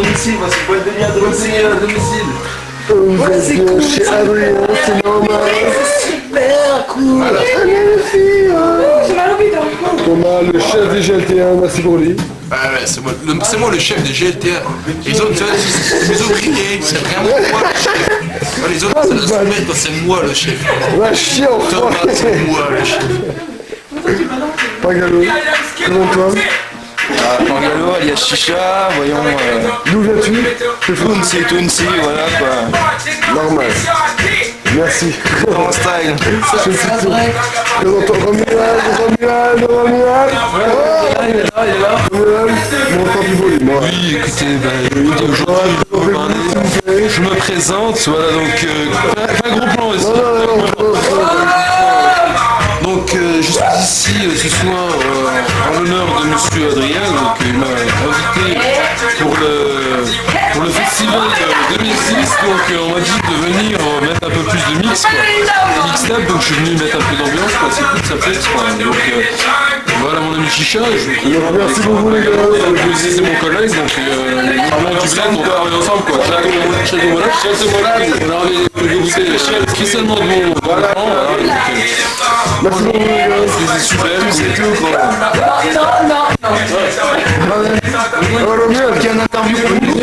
domicile, moi c'est boîte de nuit à domicile. à domicile. Vous êtes bien chez Adrien, c'est normal. Super cool. Allez les filles. J'ai mal au bidon. On a le chef des GLT1, merci pour lui. Ah ouais, c'est moi, le- c'est moi le chef des GLTA. Les autres, tu vois, c'est mes ouvriers, c'est vraiment moi le chef. Les autres, ça laisse mettre, c'est moi le chef. Va chier en Thomas, c'est moi le chef. Pas galop. Ah, Pangalo, alias Chicha, voyons. Euh, D'où viens-tu Tounsi, Tounsi, voilà quoi. Normal. Merci. Style. Je suis tout. Présente-toi Romuald, Romuald, Romuald. Oh il est là, il est là. Du volume. ouais. Oui, écoutez, ben, aujourd'hui, je me présente, voilà, donc, euh, pas, pas gros plan ici euh, ce soir euh, en l'honneur de Monsieur Adrien, donc il m'a invité pour le, pour le festival de 2006, donc euh, on m'a dit de venir mettre un peu plus de mix, quoi. Donc je suis venu mettre un peu d'ambiance, quoi, c'est cool, ça fait, quoi. Donc, euh, voilà mon ami Chicha, je vous Merci beaucoup les gars. c'est mon collègue, donc euh, du bled, on travaille ensemble quoi. Château Molade, Château Molade, Château Molade, on a envie de spécialement de mon voilà, Merci beaucoup les essuie-mêmes, c'est que quand même. Romeo, qui a un interview pour nous.